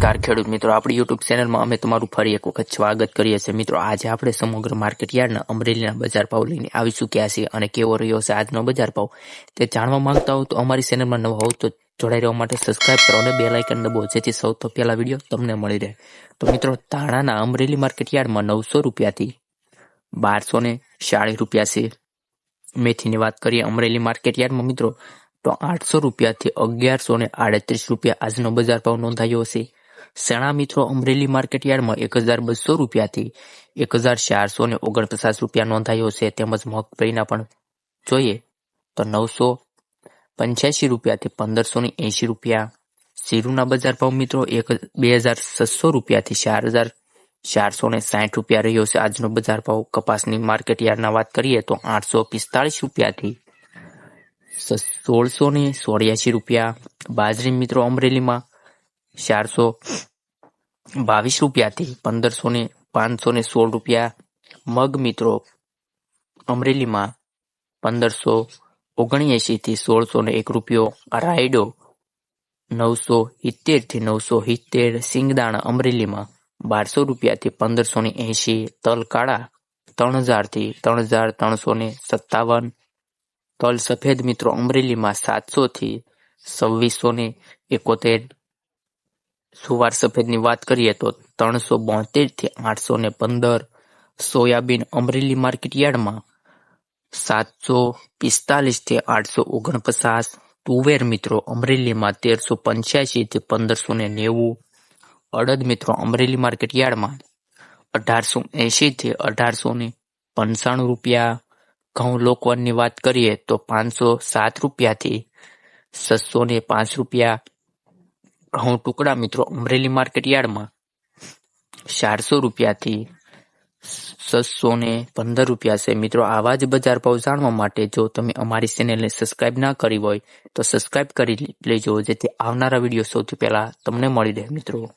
નમસ્કાર ખેડૂત મિત્રો. આપણી યુટ્યુબ ચેનલમાં અમે તમારું ફરી એક વખત સ્વાગત કરીએ છીએ. મિત્રો, આજે આપણે સમગ્ર માર્કેટ યાર્ડના અમરેલીના બજાર ભાવ લઈને આવી ચૂક્યા છીએ અને કેવો રહ્યો છે આજનો બજાર ભાવ તે જાણવા માંગતા હો તો અમારી ચેનલમાં નવા હોવ તો જોડાઈ રહેવા માટે સબસ્ક્રાઇબ કરો અને બે લાઇકન દબો જેથી સૌથી પહેલા વીડિયો તમને મળી રહે. તો મિત્રો, ધાણાના અમરેલી માર્કેટ યાર્ડમાં નવસો રૂપિયાથી બારસો ને ચાળીસ રૂપિયા છે. મેથીની વાત કરીએ અમરેલી માર્કેટ યાર્ડમાં મિત્રો, તો આઠસો રૂપિયાથી અગિયારસો ને આડત્રીસ રૂપિયા આજનો બજાર ભાવ નોંધાયો હશે સેણા મિત્રો અમરેલી માર્કેટ યાર્ડમાં એક હજાર બસો રૂપિયાથી એક હજાર ચારસો ને ઓગણપચાસ રૂપિયા નોંધાયો છે. તેમજ મગફળીના પણ જોઈએ તો નવસો પંચ્યાસી રૂપિયાથી પંદરસો ને એંશી રૂપિયા. શીરુના બજાર ભાવ મિત્રો એક બે હજાર છસો રૂપિયાથી ચાર હજાર ચારસો ને સાઠ રૂપિયા રહ્યો છે. આજનો બજાર ભાવ કપાસની માર્કેટ યાર્ડના વાત કરીએ તો આઠસો પિસ્તાળીસ રૂપિયાથી સોળસો ને રૂપિયા. બાજરી મિત્રો અમરેલીમાં ચારસો બાવીસ રૂપિયાથી પંદરસો ને પાંચસો ને સોળ રૂપિયા મગ મિત્રો અમરેલીમાં પંદરસો ઓગણએંશીથી સોળસો ને એક રૂપિયો. રાયડો નવસો ઇત્તેરથી નવસો સિત્તેર. સિંગદાણા અમરેલીમાં બારસો રૂપિયાથી પંદરસો ને એંશી. તલ કાળા ત્રણ હજારથી ત્રણ હજાર ત્રણસો ને સત્તાવન. તલ સફેદ મિત્રો અમરેલીમાં સાતસોથી છવ્વીસો ને એકોતેર. સુવાર સફેદની વાત કરીએ તો ત્રણસો બોતેરથી આઠસો ને પંદર સોયાબીન અમરેલી માર્કેટ યાર્ડમાં સાતસો પિસ્તાલીસથી આઠસો ઓગણપચાસ. તુવેર મિત્રો અમરેલીમાં તેરસો પંચ્યાસી થી પંદરસો ને નેવું. અડદ મિત્રો અમરેલી માર્કેટ યાર્ડમાં અઢારસો એંશી થી અઢારસો ને પંચાણું રૂપિયા. ઘઉં લોકવનની વાત કરીએ તો પાંચસો સાત રૂપિયાથી છસો ને પાંચ રૂપિયા. ઘઉં ટુકડા મિત્રો અમરેલી માર્કેટ યાર્ડમાં ચારસો રૂપિયાથી છસો ને પંદર રૂપિયા છે. મિત્રો, આવા જ બજાર ભાવ જાણવા માટે જો તમે અમારી ચેનલને સબસ્ક્રાઇબ ના કરી હોય તો સબસ્ક્રાઇબ કરી લેજો, જેથી આવનારા વીડિયો સૌથી પહેલા તમને મળી રહે, મિત્રો.